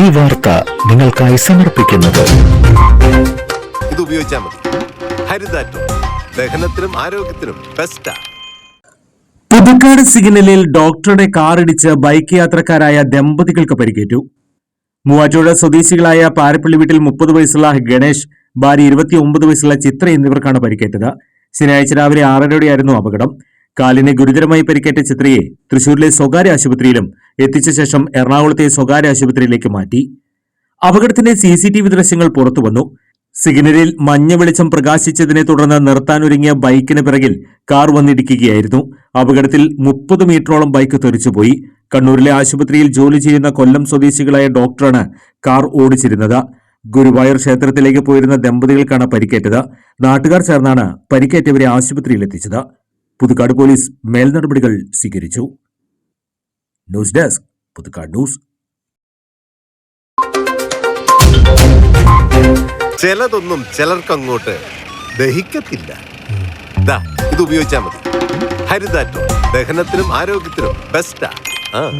ഈ വാർത്ത നിങ്ങൾക്കായി സമർപ്പിക്കുന്നത്. ഇത് ഉപയോഗിച്ചാൽ മതി. ഹരിതാറ്റോ. ദഹനത്തിനും ആരോഗ്യത്തിനും ബെസ്റ്റാ പുതുക്കാട് സിഗ്നലിൽ ഡോക്ടറുടെ കാറിടിച്ച് ബൈക്ക് യാത്രക്കാരായ ദമ്പതികൾക്ക് പരിക്കേറ്റു. മൂവാറ്റുപുഴ സ്വദേശികളായ പാരപ്പള്ളി വീട്ടിൽ മുപ്പത് വയസ്സുള്ള ഗണേഷ് ഭാര്യ ഇരുപത്തിയൊമ്പത് വയസ്സുള്ള ചിത്ര എന്നിവർക്കാണ് പരിക്കേറ്റത്. ശനിയാഴ്ച രാവിലെ ആറരയോടെയായിരുന്നു അപകടം. കാലിന് ഗുരുതരമായി പരിക്കേറ്റ ചിത്രയെ തൃശൂരിലെ സ്വകാര്യ ആശുപത്രിയിലും എത്തിച്ച ശേഷം എറണാകുളത്തെ സ്വകാര്യ ആശുപത്രിയിലേക്ക് മാറ്റി. അപകടത്തിന്റെ സി സി ടി വി ദൃശ്യങ്ങൾ പുറത്തുവന്നു. സിഗ്നലിൽ മഞ്ഞ വെളിച്ചം പ്രകാശിച്ചതിനെ തുടർന്ന് നിർത്താനൊരുങ്ങിയ ബൈക്കിന് പിറകിൽ കാർ വന്നിടിക്കുകയായിരുന്നു. അപകടത്തിൽ മുപ്പത് മീറ്ററോളം ബൈക്ക് തെറിച്ചുപോയി. കണ്ണൂരിലെ ആശുപത്രിയിൽ ജോലി ചെയ്യുന്ന കൊല്ലം സ്വദേശികളായ ഡോക്ടറാണ് കാർ ഓടിച്ചിരുന്നത്. ഗുരുവായൂർ ക്ഷേത്രത്തിലേക്ക് പോയിരുന്ന ദമ്പതികൾക്കാണ് പരിക്കേറ്റത്. നാട്ടുകാർ ചേർന്നാണ് പരിക്കേറ്റവരെ ആശുപത്രിയിൽ എത്തിച്ചത് പുതുക്കാട് പോലീസ് മേൽനടപടികൾ സ്വീകരിച്ചു. News desk Puthukkad news. ചിലതൊന്നും ചിലർക്കങ്ങോട്ട് ദഹിക്കത്തില്ല. ഇത് ഉപയോഗിച്ചാൽ മതി. ഹരിതാറ്റോ ദഹനത്തിനും ആരോഗ്യത്തിനും ബെസ്റ്റാ ആ.